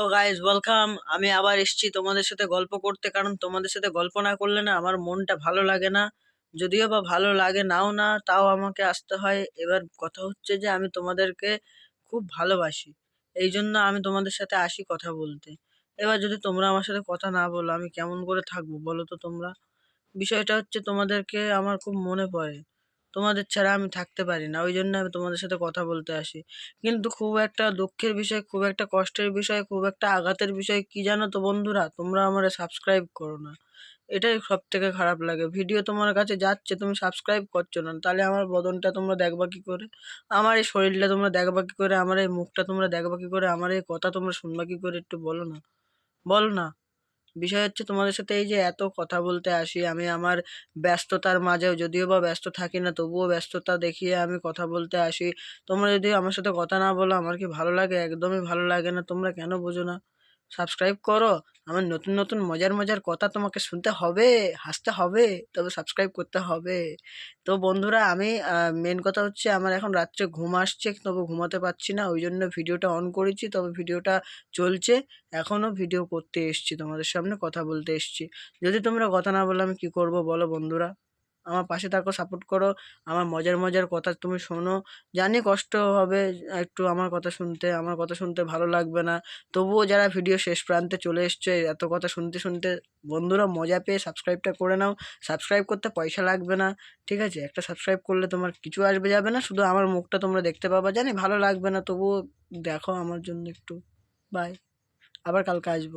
Hello guys welcome আমি আবার এসেছি তোমাদের সাথে গল্প করতে, কারণ তোমাদের সাথে গল্প না করলে না আমার মনটা ভালো লাগে না। যদিও বা ভালো লাগে নাও না, তাও আমাকে আসতে হয়। এবার কথা হচ্ছে যে আমি তোমাদেরকে খুব ভালোবাসি। এই জন্য আমি তোমাদের সাথে আসি কথা বলতে। এবার যদি তোমরা আমার সাথে কথা না বলো, আমি কেমন করে থাকব বলো তো তোমরা? বিষয়টা হচ্ছে তোমাদেরকে আমার খুব মনে পড়ে। তোমাদের ছাড়া আমি থাকতে পারি না। ওই জন্য আমি তোমাদের সাথে কথা বলতে আসি। কিন্তু খুব একটা দুঃখের বিষয়, খুব একটা কষ্টের বিষয়, খুব একটা আঘাতের বিষয় কি জানো তো বন্ধুরা? তোমরা আমার সাবস্ক্রাইব করো না। এটাই সব থেকে খারাপ লাগে। ভিডিও তোমার কাছে যাচ্ছে, তুমি সাবস্ক্রাইব করছ না। তাহলে আমার বদনটা তোমরা দেখবা কি করে? আমার এই শরীরটা তোমরা দেখবা কি করে? আমার এই মুখটা তোমরা দেখবা কি করে? আমার এই কথা তোমরা শুনবা কি করে? একটু বলো না। বলো না। বিষয় হচ্ছে তোমাদের সাথে এই যে এত কথা বলতে আসি, আমি আমার ব্যস্ততার মাঝেও যদিও বা ব্যস্ত থাকি না, তবুও ব্যস্ততা দেখিয়ে আমি কথা বলতে আসি। তোমরা যদি আমার সাথে কথা না বলো, আমার কি ভালো লাগে? একদমই ভালো লাগে না। তোমরা কেন বোঝো না? সাবস্ক্রাইব করো। আমার নতুন নতুন, মজার মজার কথা তোমাকে শুনতে হবে, হাসতে হবে, তবে সাবস্ক্রাইব করতে হবে। তো বন্ধুরা, আমি মেন কথা হচ্ছে আমার এখন রাত্রে ঘুম আসছে, তবে ঘুমাতে পারছি না ওই জন্য ভিডিওটা অন করেছি, তবে ভিডিওটা চলছে। এখনও ভিডিও করতে এসছি, তোমাদের সামনে কথা বলতে এসছি। যদি তোমরা কথা না বলো আমি কী করব বলো বন্ধুরা? আমার পাশে থাকো সাপোর্ট করো। আমার মজার মজার কথা তুমি শোনো। জানি কষ্ট হবে একটু আমার কথা শুনতে, আমার কথা শুনতে ভালো লাগবে না। তবুও যারা ভিডিও শেষ প্রান্তে চলে এসছে, এত কথা শুনতে শুনতে বন্ধুরা মজা পেয়ে সাবস্ক্রাইবটা করে নাও। সাবস্ক্রাইব করতে পয়সা লাগবে না, ঠিক আছে? একটা সাবস্ক্রাইব করলে তোমার কিছু আসবে, যাবে না। শুধু আমার মুখটা তোমরা দেখতে পাবা। জানি ভালো লাগবে না, তবুও দেখো আমার জন্য একটু। বাই আবার কালকে আসব।